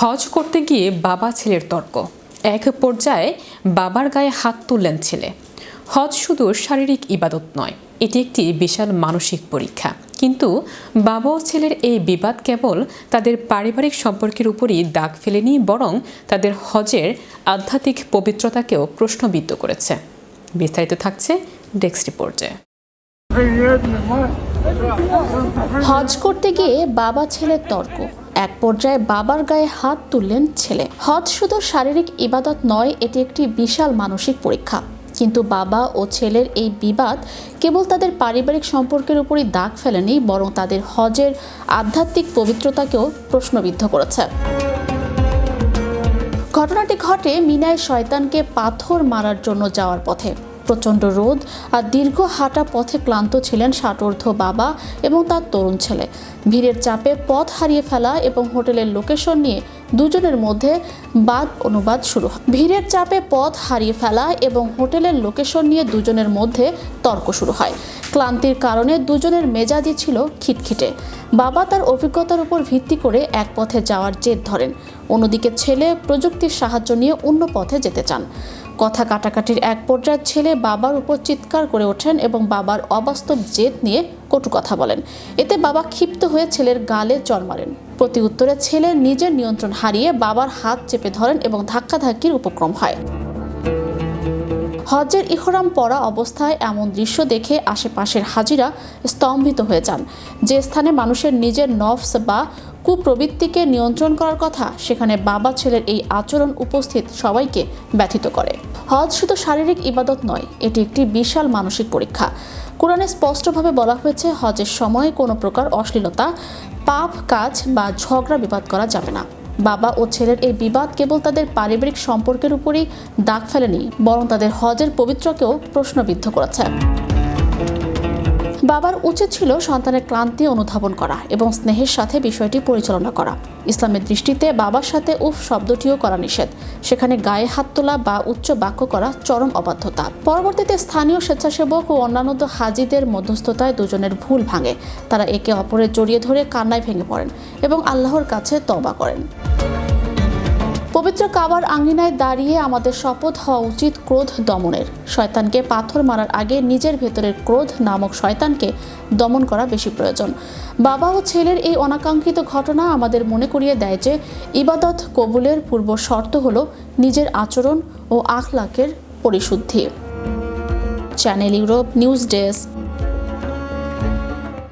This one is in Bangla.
হজ করতে গিয়ে বাবা ছেলের তর্ক। এক পর্যায়ে বাবার গায়ে হাত তুললেন ছেলে। হজ শুধু শারীরিক ইবাদত নয়, এটি একটি বিশাল মানসিক পরীক্ষা। কিন্তু বাবা ও ছেলের এই বিবাদ কেবল তাদের পারিবারিক সম্পর্কের উপরই দাগ ফেলেনি, বরং তাদের হজের আধ্যাত্মিক পবিত্রতাকেও প্রশ্নবিদ্ধ করেছে। বিস্তারিত থাকছে ডেস্ক রিপোর্টে। হজ করতে গিয়ে বাবা ছেলের তর্ক। এক পর্যায়ে বাবার গায়ে হাত তুললেন ছেলে। হজ শুধু শারীরিক ইবাদত নয়, এটি একটি বিশাল মানসিক পরীক্ষা। কিন্তু বাবা ও ছেলের এই বিবাদ কেবল তাদের পারিবারিক সম্পর্কের উপরই দাগ ফেলেনি, বরং তাদের হজের আধ্যাত্মিক পবিত্রতাকেও প্রশ্নবিদ্ধ করেছে। ঘটনাটি ঘটে মিনায় শয়তানকে পাথর মারার জন্য যাওয়ার পথে। প্রচণ্ড রোদ আর দীর্ঘ হাঁটা পথে ক্লান্ত ছিলেন ষাটোর্ধ বাবা এবং তার তরুণ ছেলে। ভিড়ের চাপে পথ হারিয়ে ফেলা এবং হোটেলের লোকেশন নিয়ে দুজনের মধ্যে বাদ অনুবাদ শুরু হয়। ভিড়ের চাপে পথ হারিয়ে ফেলা এবং হোটেলের লোকেশন নিয়ে দুজনের মধ্যে তর্ক শুরু হয়। ক্লান্তির কারণে দুজনের মেজাজই ছিল খিটখিটে। বাবা তার অভিজ্ঞতার উপর ভিত্তি করে এক পথে যাওয়ার জেদ ধরেন। অন্যদিকে ছেলে প্রযুক্তির সাহায্য নিয়ে অন্য পথে যেতে চান। কথা কাটাকাটির এক পর্যায়ে ছেলে বাবার উপর চিৎকার করে ওঠেন এবং বাবার অবাস্তব জেদ নিয়ে কটু কথা বলেন। এতে বাবা ক্ষিপ্ত হয়ে ছেলের গালে চর মারেন। প্রতি উত্তরে ছেলে নিজের নিয়ন্ত্রণ হারিয়ে বাবার হাত চেপে ধরেন এবং ধাক্কাধাক্কির উপক্রম হয়। হজের ইহরাম পরা অবস্থায় এমন দৃশ্য দেখে আশেপাশের হাজিরা স্তম্ভিত হয়ে যান। যে স্থানে মানুষের নিজের নফস বা কুপ্রবৃত্তিকে নিয়ন্ত্রণ করার কথা সেখানে বাবা ছেলের এই আচরণ উপস্থিত সবাইকে ব্যথিত করে। হজ শুধু শারীরিক ইবাদত নয়, এটি একটি বিশাল মানসিক পরীক্ষা। কোরআনে স্পষ্টভাবে বলা হয়েছে, হজের সময় কোনো প্রকার অশ্লীলতা, পাপ কাজ বা ঝগড়া বিবাদ করা যাবে না। বাবা ও ছেলের এই বিবাদ কেবল তাদের পারিবারিক সম্পর্কের উপরই দাগ ফেলেনি, বরং তাদের হজের পবিত্রকেও প্রশ্নবিদ্ধ করেছে। বাবার উচিত ছিল সন্তানের ক্লান্তি অনুধাবন করা এবং স্নেহের সাথে বিষয়টি পরিচালনা করা। ইসলামের দৃষ্টিতে বাবার সাথে উফ শব্দটিও করা নিষেধ। সেখানে গায়ে হাত তোলা বা উচ্চ বাক্য করা চরম অবাধ্যতা। পরবর্তীতে স্থানীয় স্বেচ্ছাসেবক ও অন্যান্য হাজিদের মধ্যস্থতায় দুজনের ভুল ভাঙে। তারা একে অপরের জড়িয়ে ধরে কান্নায় ভেঙে পড়েন এবং আল্লাহর কাছে তবা করেন। পবিত্র কাবার আঙ্গিনায় দাঁড়িয়ে আমাদের শপথ হওয়া উচিত ক্রোধ দমনের। শয়তানকে পাথর মারার আগে নিজের ভেতরের ক্রোধ নামক শয়তানকে দমন করা বেশি প্রয়োজন। বাবা ও ছেলের এই অনাকাঙ্ক্ষিত ঘটনা আমাদের মনে করিয়ে দেয় যে, ইবাদত কবুলের পূর্ব শর্ত হল নিজের আচরণ ও আখলাকের পরিশুদ্ধি। Channel Europe news desk.